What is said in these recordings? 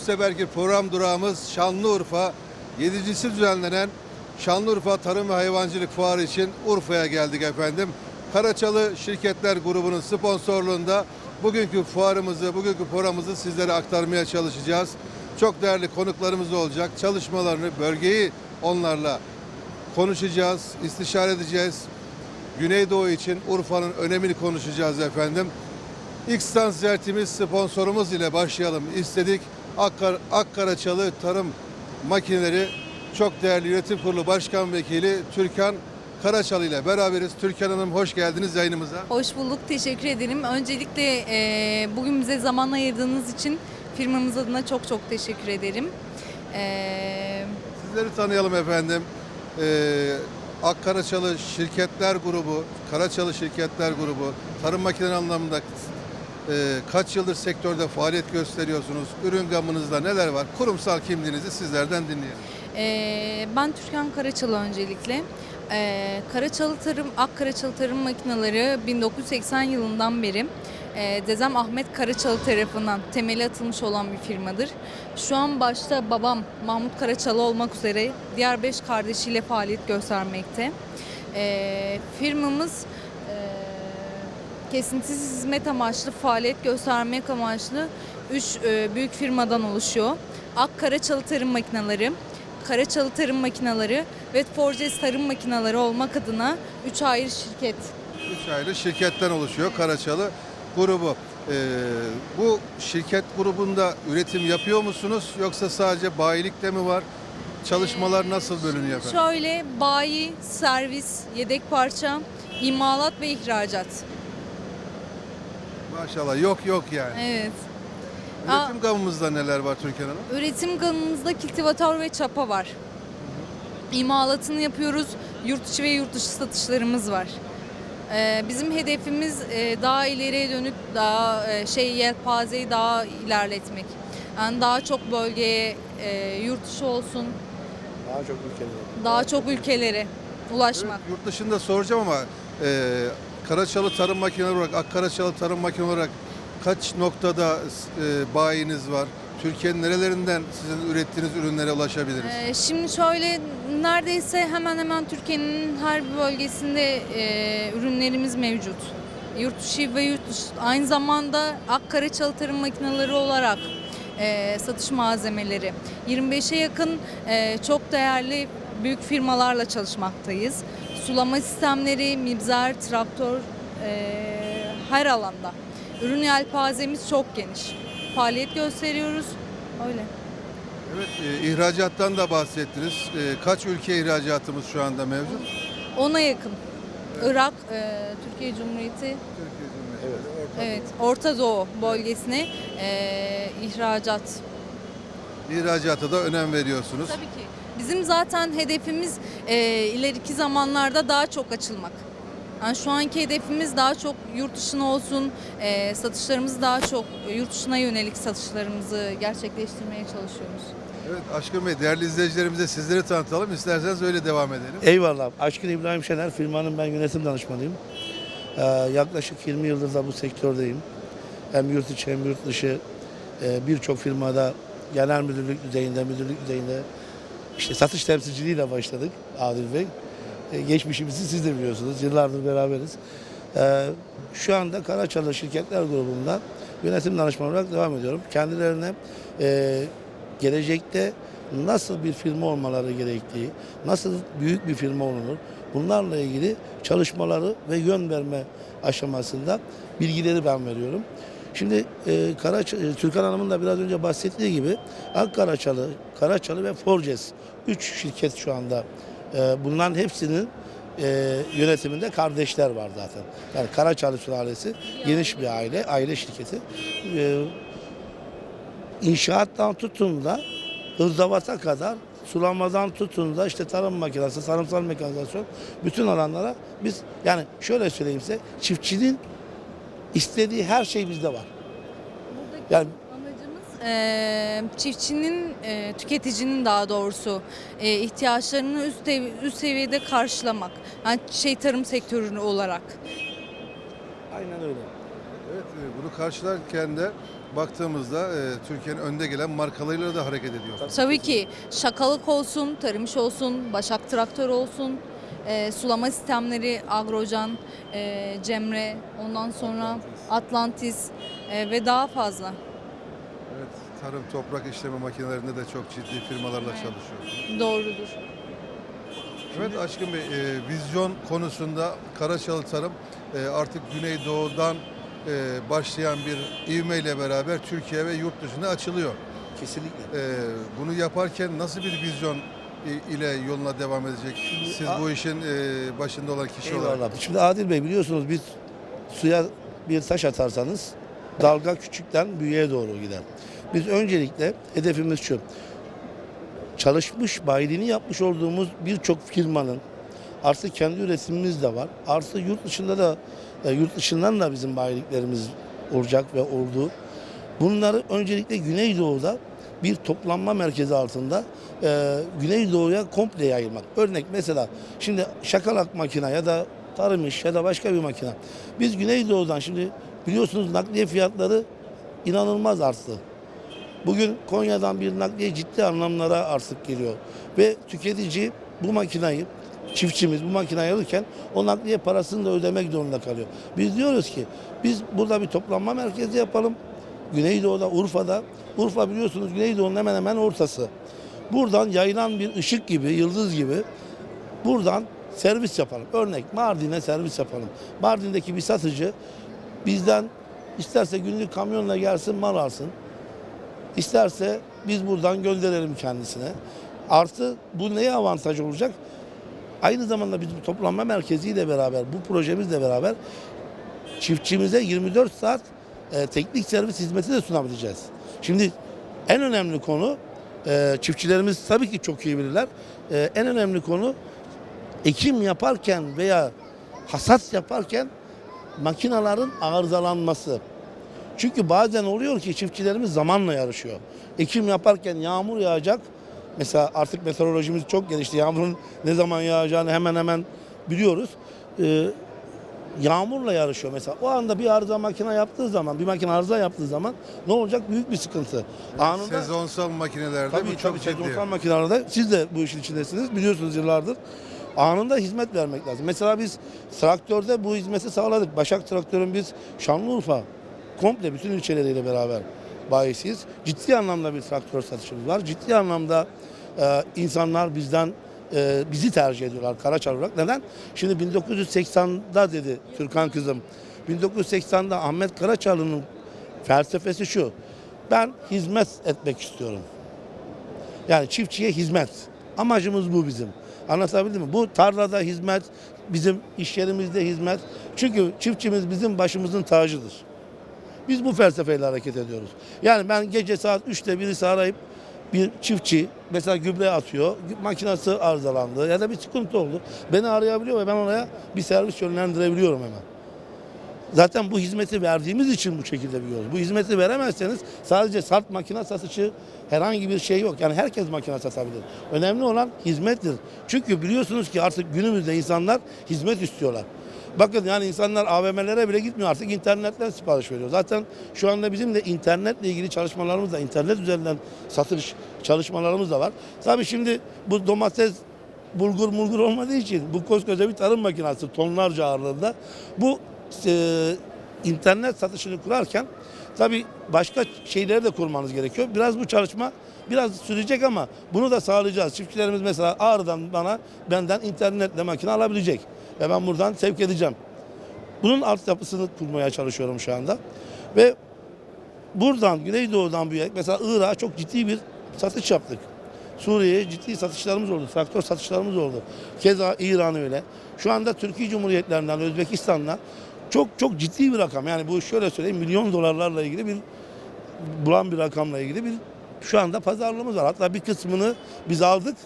seferki program durağımız Şanlıurfa 7.si düzenlenen Şanlıurfa Tarım ve Hayvancılık Fuarı için Urfa'ya geldik efendim. Karaçalı Şirketler Grubu'nun sponsorluğunda bugünkü fuarımızı, bugünkü programımızı sizlere aktarmaya çalışacağız. Çok değerli konuklarımız olacak. Çalışmalarını, bölgeyi onlarla konuşacağız, istişare edeceğiz. Güneydoğu için Urfa'nın önemini konuşacağız efendim. İlk stans ziyaretimiz sponsorumuz ile başlayalım istedik. Akkar, Akkaraçalı Tarım Makineleri çok değerli yönetim kurulu başkan vekili Türkan Karaçalı ile beraberiz. Türkan Hanım hoş geldiniz yayınımıza. Hoş bulduk, teşekkür ederim. Öncelikle e, bugün bize zaman ayırdığınız için firmamız adına çok çok teşekkür ederim. E, Sizleri tanıyalım efendim. Ee, Akkaraçalı Şirketler Grubu, Karaçalı Şirketler Grubu, tarım makineleri anlamında e, kaç yıldır sektörde faaliyet gösteriyorsunuz? Ürün gamınızda neler var? Kurumsal kimliğinizi sizlerden dinleyelim. e, ben Türkan Karaçalı öncelikle. E, Karaçalı Tarım, Ak Karaçalı Tarım Makineleri 1980 yılından beri e, Dezem Ahmet Karaçalı tarafından temeli atılmış olan bir firmadır. Şu an başta babam Mahmut Karaçalı olmak üzere diğer beş kardeşiyle faaliyet göstermekte. E, firmamız kesintisiz hizmet amaçlı, faaliyet göstermek amaçlı 3 büyük firmadan oluşuyor. Ak Karaçalı Tarım Makineleri, Karaçalı Tarım Makineleri ve Forges Tarım Makineleri olmak adına 3 ayrı şirket. Üç ayrı şirketten oluşuyor Karaçalı grubu. Ee, bu şirket grubunda üretim yapıyor musunuz yoksa sadece bayilikte mi var? Çalışmalar nasıl bölünüyor efendim? Şöyle bayi, servis, yedek parça, imalat ve ihracat. Maşallah yok yok yani. Evet. Üretim gamımızda neler var Türkan Hanım? Üretim gamımızda kiltivatör ve çapa var. İmalatını yapıyoruz. Yurt içi ve yurt dışı satışlarımız var. Ee, bizim hedefimiz e, daha ileriye dönük daha e, şey yelpazeyi daha ilerletmek. Yani daha çok bölgeye, e, yurt dışı olsun, Daha çok ülkelerde. daha çok ülkelere ulaşmak. Evet, yurt dışında soracağım ama e, Karaçalı Tarım Makineleri olarak, Akkaraçalı Tarım Makineleri olarak kaç noktada e, bayiniz var? Türkiye'nin nerelerinden sizin ürettiğiniz ürünlere ulaşabiliriz? Ee, şimdi şöyle neredeyse hemen hemen Türkiye'nin her bir bölgesinde e, ürünlerimiz mevcut. Yurt dışı ve yurt dışı. Aynı zamanda Akkaraçalı tarım makineleri olarak e, satış malzemeleri. 25'e yakın e, çok değerli büyük firmalarla çalışmaktayız. Sulama sistemleri, mibzer, traktör e, her alanda. Ürün yelpazemiz çok geniş. Faaliyet gösteriyoruz. Öyle. Evet, e, ihracattan da bahsettiniz. E, kaç ülke ihracatımız şu anda mevcut? Ona yakın. Irak, e, Türkiye Cumhuriyeti, Türkiye Cumhuriyeti. Orta evet Orta Doğu bölgesine e, ihracat. İhracata da önem veriyorsunuz. Tabii ki. Bizim zaten hedefimiz e, ileriki zamanlarda daha çok açılmak. Yani şu anki hedefimiz daha çok yurt dışına olsun, e, satışlarımızı daha çok yurt dışına yönelik satışlarımızı gerçekleştirmeye çalışıyoruz. Evet Aşkın Bey, değerli izleyicilerimize sizleri tanıtalım. İsterseniz öyle devam edelim. Eyvallah. Aşkın İbrahim Şener firmanın ben yönetim danışmanıyım. Ee, yaklaşık 20 yıldır da bu sektördeyim. Hem yurt içi hem yurt dışı e, birçok firmada genel müdürlük düzeyinde, müdürlük düzeyinde işte satış temsilciliğiyle başladık Adil Bey. E, geçmişimizi siz de biliyorsunuz. Yıllardır beraberiz. Ee, şu anda Karaçalı Şirketler Grubu'nda yönetim danışmanı olarak devam ediyorum. Kendilerine e, gelecekte nasıl bir firma olmaları gerektiği, nasıl büyük bir firma olunur, bunlarla ilgili çalışmaları ve yön verme aşamasında bilgileri ben veriyorum. Şimdi e, Karaç, e, Türkan Hanım'ın da biraz önce bahsettiği gibi Akkaraçalı, Karaçalı ve Forces 3 şirket şu anda. E, bunların hepsinin e, yönetiminde kardeşler var zaten. Yani Karaçalı sülalesi geniş bir aile, aile şirketi. E, inşaattan tutun da hızdavata kadar sulamadan tutun da işte tarım makinesi, tarımsal mekanizasyon bütün alanlara biz yani şöyle söyleyeyim size çiftçinin istediği her şey bizde var. Buradaki Yani amacımız e, çiftçinin, e, tüketicinin daha doğrusu e, ihtiyaçlarını üst, sev- üst seviyede karşılamak. Yani şey tarım sektörü olarak. aynen öyle. Evet, e, bunu karşılarken de baktığımızda e, Türkiye'nin önde gelen markalarıyla da hareket ediyor. Tabii ki şakalık olsun, tarımış olsun, başak traktör olsun, e, sulama sistemleri Agrocan, e, Cemre, ondan sonra Atlantis e, ve daha fazla. Evet, tarım, toprak işleme makinelerinde de çok ciddi firmalarla Evet. çalışıyorsunuz. Doğrudur. Evet Aşkın Bey, e, vizyon konusunda Karaçalı Tarım e, artık Güneydoğu'dan e, başlayan bir ivmeyle beraber Türkiye ve yurt dışına açılıyor. Kesinlikle. E, bunu yaparken nasıl bir vizyon ile yoluna devam edecek? Siz bu işin e, başında olan kişi olarak. Eyvallah. Şimdi Adil Bey biliyorsunuz biz suya bir taş atarsanız dalga küçükten büyüğe doğru gider. Biz öncelikle hedefimiz şu. Çalışmış bayiliğini yapmış olduğumuz birçok firmanın artık kendi üretimimiz de var. Artı yurt dışında da e, yurt dışından da bizim bayiliklerimiz olacak ve oldu. Bunları öncelikle Güneydoğu'da bir toplanma merkezi altında e, Güneydoğu'ya komple yayılmak. Örnek mesela şimdi şakalak makine ya da tarım iş ya da başka bir makine. Biz Güneydoğu'dan şimdi biliyorsunuz nakliye fiyatları inanılmaz arttı. Bugün Konya'dan bir nakliye ciddi anlamlara artık geliyor. Ve tüketici bu makinayı, çiftçimiz bu makinayı alırken o nakliye parasını da ödemek zorunda kalıyor. Biz diyoruz ki biz burada bir toplanma merkezi yapalım. Güneydoğu'da, Urfa'da. Urfa biliyorsunuz Güneydoğu'nun hemen hemen ortası. Buradan yayılan bir ışık gibi, yıldız gibi buradan servis yapalım. Örnek Mardin'e servis yapalım. Mardin'deki bir satıcı bizden isterse günlük kamyonla gelsin mal alsın. İsterse biz buradan gönderelim kendisine. Artı bu neye avantaj olacak? Aynı zamanda bizim toplanma merkeziyle beraber, bu projemizle beraber çiftçimize 24 saat e, teknik servis hizmeti de sunabileceğiz. Şimdi en önemli konu e, çiftçilerimiz tabii ki çok iyi bilirler. E, en önemli konu ekim yaparken veya hasat yaparken makinaların arızalanması. Çünkü bazen oluyor ki çiftçilerimiz zamanla yarışıyor. Ekim yaparken yağmur yağacak. Mesela artık meteorolojimiz çok gelişti. Yağmurun ne zaman yağacağını hemen hemen biliyoruz. Ee, yağmurla yarışıyor mesela. O anda bir arıza makine yaptığı zaman, bir makine arıza yaptığı zaman ne olacak? Büyük bir sıkıntı. Anında Sezonsal makinelerde Tabii bu çok tabii ciddi. sezonsal makinelerde siz de bu işin içindesiniz. Biliyorsunuz yıllardır. Anında hizmet vermek lazım. Mesela biz traktörde bu hizmeti sağladık. Başak Traktör'ün biz Şanlıurfa komple bütün ilçeleriyle beraber bayisiyiz. Ciddi anlamda bir traktör satışımız var. Ciddi anlamda e, insanlar bizden e, bizi tercih ediyorlar Karaçal olarak. Neden? Şimdi 1980'da dedi Türkan kızım. 1980'da Ahmet Karaçalı'nın felsefesi şu. Ben hizmet etmek istiyorum. Yani çiftçiye hizmet. Amacımız bu bizim. Anlatabildim mi? Bu tarlada hizmet, bizim iş yerimizde hizmet. Çünkü çiftçimiz bizim başımızın tacıdır. Biz bu felsefeyle hareket ediyoruz. Yani ben gece saat 3'te birisi arayıp bir çiftçi mesela gübre atıyor, makinesi arızalandı ya da bir sıkıntı oldu. Beni arayabiliyor ve ben oraya bir servis yönlendirebiliyorum hemen. Zaten bu hizmeti verdiğimiz için bu şekilde biliyoruz. Bu hizmeti veremezseniz sadece salt makine satışı herhangi bir şey yok. Yani herkes makine satabilir. Önemli olan hizmettir. Çünkü biliyorsunuz ki artık günümüzde insanlar hizmet istiyorlar. Bakın yani insanlar AVM'lere bile gitmiyor artık internetten sipariş veriyor. Zaten şu anda bizim de internetle ilgili çalışmalarımız da internet üzerinden satış çalışmalarımız da var. Tabii şimdi bu domates bulgur mulgur olmadığı için bu koskoca bir tarım makinesi tonlarca ağırlığında bu e, internet satışını kurarken tabii başka şeyleri de kurmanız gerekiyor. Biraz bu çalışma biraz sürecek ama bunu da sağlayacağız. Çiftçilerimiz mesela Ağrı'dan bana benden internetle makine alabilecek ve ben buradan sevk edeceğim. Bunun altyapısını kurmaya çalışıyorum şu anda. Ve buradan Güneydoğu'dan büyük mesela Irak'a çok ciddi bir satış yaptık. Suriye'ye ciddi satışlarımız oldu. Traktör satışlarımız oldu. Keza İran öyle. Şu anda Türkiye Cumhuriyetlerinden Özbekistan'la çok çok ciddi bir rakam. Yani bu şöyle söyleyeyim milyon dolarlarla ilgili bir bulan bir rakamla ilgili bir şu anda pazarlığımız var. Hatta bir kısmını biz aldık.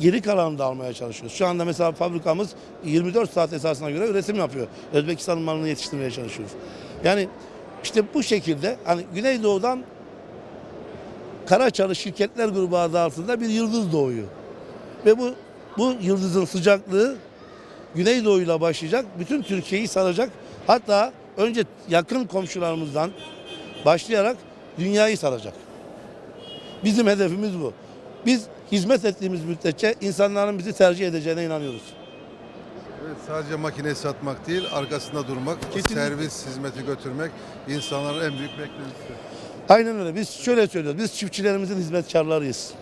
Geri kalanını da almaya çalışıyoruz. Şu anda mesela fabrikamız 24 saat esasına göre üretim yapıyor. Özbekistan'ın malını yetiştirmeye çalışıyoruz. Yani işte bu şekilde hani Güneydoğu'dan Karaçalı Şirketler Grubu adı altında bir yıldız doğuyor. Ve bu bu yıldızın sıcaklığı Güneydoğu'yla başlayacak. Bütün Türkiye'yi saracak. Hatta önce yakın komşularımızdan başlayarak dünyayı saracak. Bizim hedefimiz bu. Biz hizmet ettiğimiz müddetçe insanların bizi tercih edeceğine inanıyoruz. Evet, sadece makine satmak değil, arkasında durmak, Kesinlikle. servis hizmeti götürmek insanların en büyük beklentisi. Aynen öyle. Biz şöyle söylüyoruz. Biz çiftçilerimizin hizmetkarlarıyız.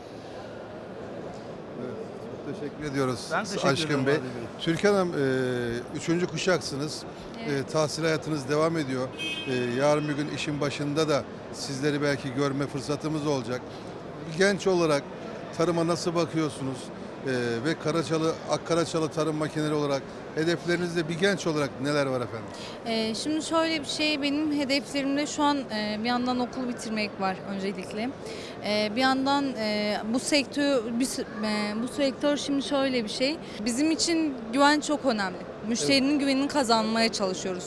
Çok teşekkür ediyoruz Ben teşekkür Aşkın Bey. Türkan Hanım, e, üçüncü kuşaksınız. E, tahsil hayatınız devam ediyor. E, yarın bir gün işin başında da sizleri belki görme fırsatımız olacak. Genç olarak tarıma nasıl bakıyorsunuz? E, ve Karaçalı, Akkaraçalı tarım makineleri olarak hedeflerinizde bir genç olarak neler var efendim? Ee, şimdi şöyle bir şey benim hedeflerimde şu an e, bir yandan okulu bitirmek var öncelikle. Ee, bir yandan e, bu sektör bir e, bu sektör şimdi şöyle bir şey. Bizim için güven çok önemli. Müşterinin güvenini kazanmaya çalışıyoruz.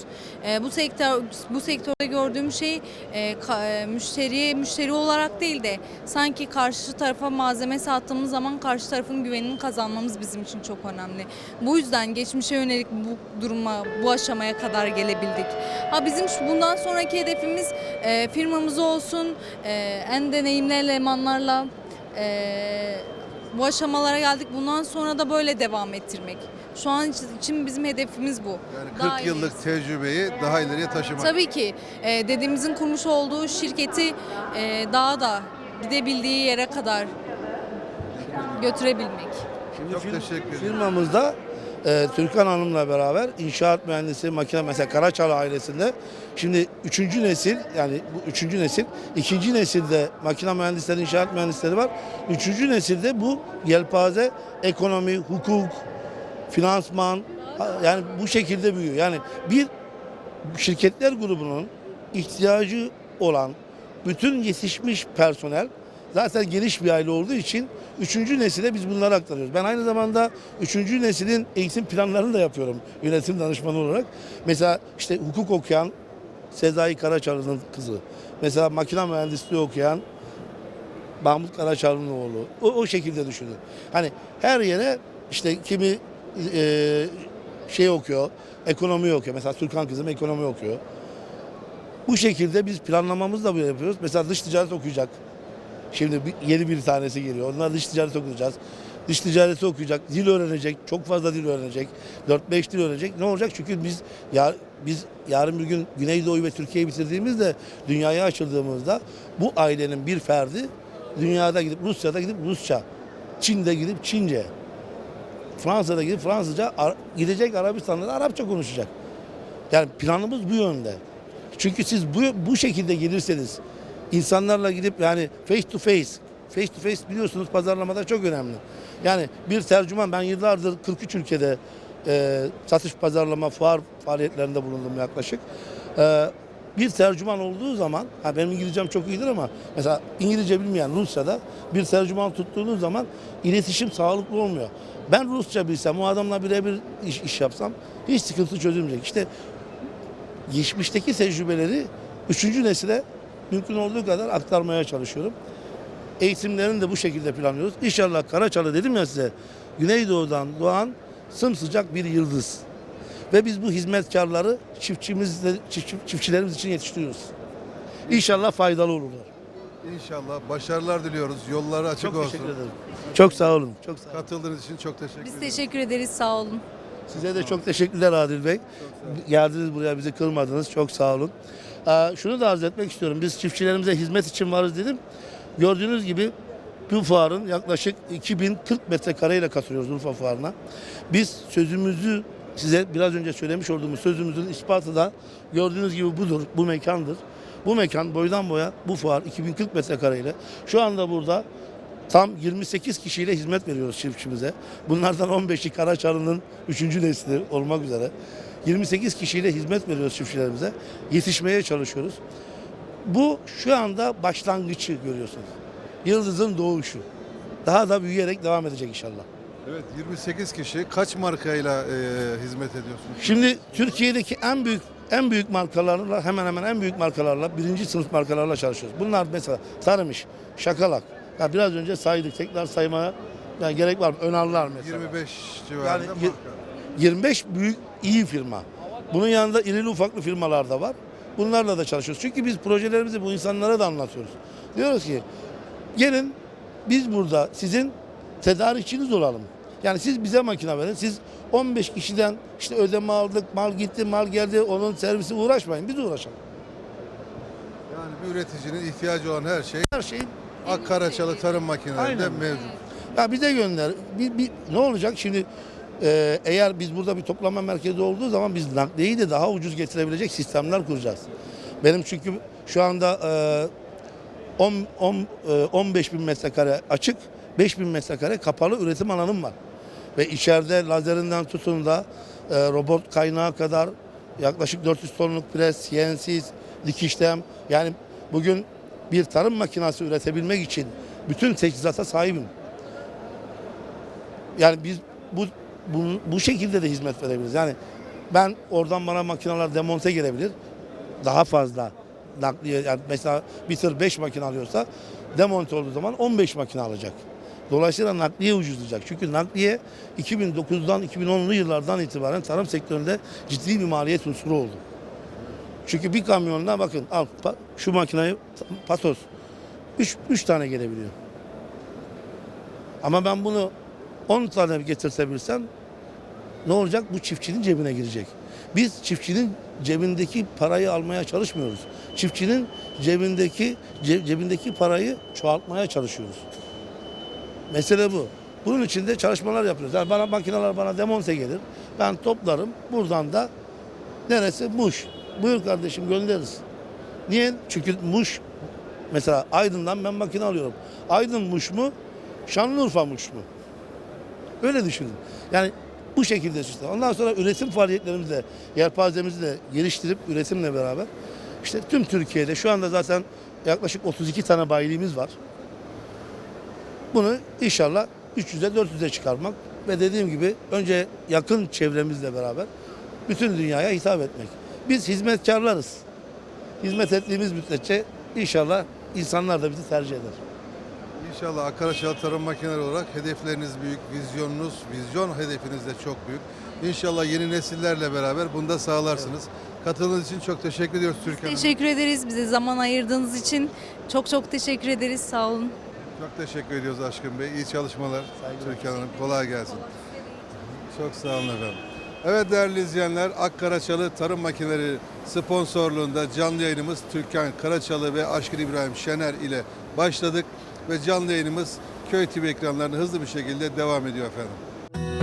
Ee, bu sektör bu sektörde gördüğüm şey e, e, müşteriye müşteri olarak değil de sanki karşı tarafa malzeme sattığımız zaman karşı tarafın güvenini kazanmamız bizim için çok önemli. Bu yüzden geçmişe yönelik bu duruma, bu aşamaya kadar gelebildik. Ha bizim bundan sonraki hedefimiz e, firmamız olsun, en deneyimli elemanlarla e, bu aşamalara geldik. Bundan sonra da böyle devam ettirmek. Şu an için bizim hedefimiz bu. Yani 40 Daha yıllık ilerisi. tecrübeyi daha ileriye taşımak. Tabii ki e, dedemizin kurmuş olduğu şirketi e, daha da gidebildiği yere kadar götürebilmek. Şimdi Çok fir- teşekkür ederim. Firmamızda e, Türkan Hanım'la beraber inşaat mühendisi, makine mesela Karaçalı ailesinde şimdi üçüncü nesil yani bu üçüncü nesil, ikinci nesilde makine mühendisleri, inşaat mühendisleri var. Üçüncü nesilde bu yelpaze ekonomi, hukuk, finansman yani bu şekilde büyüyor. Yani bir şirketler grubunun ihtiyacı olan bütün yetişmiş personel zaten geniş bir aile olduğu için üçüncü nesile biz bunları aktarıyoruz. Ben aynı zamanda üçüncü neslin eğitim planlarını da yapıyorum yönetim danışmanı olarak. Mesela işte hukuk okuyan Sezai Karaçalı'nın kızı. Mesela makine mühendisliği okuyan Mahmut Karaçalı'nın oğlu. O, o şekilde düşünün. Hani her yere işte kimi e, şey okuyor, ekonomi okuyor. Mesela Türkan kızım ekonomi okuyor. Bu şekilde biz planlamamızı da böyle yapıyoruz. Mesela dış ticaret okuyacak. Şimdi yeni bir tanesi geliyor. Onlar dış ticaret okuyacağız. Dış ticareti okuyacak, dil öğrenecek, çok fazla dil öğrenecek, 4-5 dil öğrenecek. Ne olacak? Çünkü biz ya, biz yarın bir gün Güneydoğu ve Türkiye'yi bitirdiğimizde, dünyaya açıldığımızda bu ailenin bir ferdi dünyada gidip Rusya'da gidip Rusça, Çin'de gidip Çince, Fransa'da gidip Fransızca, gidecek Arabistan'da da Arapça konuşacak. Yani planımız bu yönde. Çünkü siz bu bu şekilde gelirseniz insanlarla gidip yani face to face face to face biliyorsunuz pazarlamada çok önemli. Yani bir tercüman ben yıllardır 43 ülkede e, satış pazarlama fuar faaliyetlerinde bulundum yaklaşık. E, bir tercüman olduğu zaman, ha benim İngilizcem çok iyidir ama mesela İngilizce bilmeyen Rusya'da bir tercüman tuttuğunuz zaman iletişim sağlıklı olmuyor. Ben Rusça bilsem, o adamla birebir iş, iş yapsam hiç sıkıntı çözülmeyecek. İşte geçmişteki tecrübeleri üçüncü nesile mümkün olduğu kadar aktarmaya çalışıyorum. Eğitimlerini de bu şekilde planlıyoruz. İnşallah Karaçalı dedim ya size Güneydoğu'dan doğan sımsıcak bir yıldız. Ve biz bu hizmetkarları çiftçimizle, çift- çiftçilerimiz için yetiştiriyoruz. İnşallah faydalı olurlar. İnşallah başarılar diliyoruz. Yolları açık Çok olsun. teşekkür ederim. Çok sağ olun. Çok sağ olun. Katıldığınız için çok teşekkür Biz ederim. teşekkür ederiz sağ olun. Size de çok teşekkürler Adil Bey. Geldiniz buraya bizi kırmadınız. Çok sağ olun. Ee, şunu da arz etmek istiyorum. Biz çiftçilerimize hizmet için varız dedim. Gördüğünüz gibi bu fuarın yaklaşık 2040 metrekareyle katılıyoruz Urfa Fuarı'na. Biz sözümüzü size biraz önce söylemiş olduğumuz sözümüzün ispatı da gördüğünüz gibi budur, bu mekandır. Bu mekan boydan boya bu fuar 2040 metrekareyle. Şu anda burada Tam 28 kişiyle hizmet veriyoruz çiftçimize. Bunlardan 15'i Karaçalı'nın 3. nesli olmak üzere. 28 kişiyle hizmet veriyoruz çiftçilerimize. Yetişmeye çalışıyoruz. Bu şu anda başlangıcı görüyorsunuz. Yıldızın doğuşu. Daha da büyüyerek devam edecek inşallah. Evet 28 kişi kaç markayla e, hizmet ediyorsunuz? Şimdi Türkiye'deki en büyük en büyük markalarla hemen hemen en büyük markalarla birinci sınıf markalarla çalışıyoruz. Bunlar mesela Sarımış, Şakalak. Ya biraz önce saydık tekrar saymaya yani gerek var mı? Önallar mesela. 25 civarında Yani marka. 25 büyük iyi firma. Bunun yanında irili ufaklı firmalar da var. bunlarla da çalışıyoruz. Çünkü biz projelerimizi bu insanlara da anlatıyoruz. Diyoruz ki gelin biz burada sizin tedarikçiniz olalım. Yani siz bize makine verin. Siz 15 kişiden işte ödeme aldık, mal gitti, mal geldi, onun servisi uğraşmayın. Biz uğraşalım. Yani bir üreticinin ihtiyacı olan her şey Her şey Ak Karaçalı tarım makinelerinde Aynen. mevcut. Ya bize gönder. Bir, bir, ne olacak şimdi e, eğer biz burada bir toplama merkezi olduğu zaman biz nakliyeyi de daha ucuz getirebilecek sistemler kuracağız. Benim çünkü şu anda e, 10, 10, e, 15 bin metrekare açık, 5 bin metrekare kapalı üretim alanım var. Ve içeride lazerinden tutun da e, robot kaynağı kadar yaklaşık 400 tonluk pres, CNC, dikişlem yani bugün bir tarım makinesi üretebilmek için bütün teçhizata sahibim. Yani biz bu, bu, bu şekilde de hizmet verebiliriz. Yani ben oradan bana makineler demonte gelebilir. Daha fazla nakliye yani mesela bir tır 5 makine alıyorsa demonte olduğu zaman 15 makine alacak. Dolayısıyla nakliye ucuzlayacak. Çünkü nakliye 2009'dan 2010'lu yıllardan itibaren tarım sektöründe ciddi bir maliyet unsuru oldu. Çünkü bir kamyonla bakın al şu makineyi patos 3 3 tane gelebiliyor. Ama ben bunu 10 tane getirtebilsem ne olacak? Bu çiftçinin cebine girecek. Biz çiftçinin cebindeki parayı almaya çalışmıyoruz. Çiftçinin cebindeki ce- cebindeki parayı çoğaltmaya çalışıyoruz. Mesele bu. Bunun için de çalışmalar yapıyoruz. Yani bana makineler bana demonte gelir. Ben toplarım. Buradan da neresi? Muş. Buyur kardeşim göndeririz. Niye? Çünkü Muş mesela Aydın'dan ben makine alıyorum. Aydın Muş mu? Şanlıurfa Muş mu? Öyle düşünün. Yani bu şekilde sistem. Ondan sonra üretim faaliyetlerimizi de, yelpazemizi de geliştirip üretimle beraber işte tüm Türkiye'de şu anda zaten yaklaşık 32 tane bayiliğimiz var. Bunu inşallah 300'e 400'e çıkarmak ve dediğim gibi önce yakın çevremizle beraber bütün dünyaya hitap etmek. Biz hizmetkarlarız. Hizmet ettiğimiz müddetçe inşallah insanlar da bizi tercih eder. İnşallah Ak Karaçalı tarım makineleri olarak hedefleriniz büyük, vizyonunuz, vizyon hedefiniz de çok büyük. İnşallah yeni nesillerle beraber bunu da sağlarsınız. Katıldığınız için çok teşekkür ediyoruz Türkan Hanım. Teşekkür ederiz bize zaman ayırdığınız için. Çok çok teşekkür ederiz. Sağ olun. Çok teşekkür ediyoruz Aşkın Bey. İyi çalışmalar. Türkan Hanım kolay gelsin. Çok sağ olun efendim. Evet değerli izleyenler Ak Karaçalı Tarım Makineleri sponsorluğunda canlı yayınımız Türkan Karaçalı ve Aşkın İbrahim Şener ile başladık. Ve canlı yayınımız Köy TV ekranlarında hızlı bir şekilde devam ediyor efendim.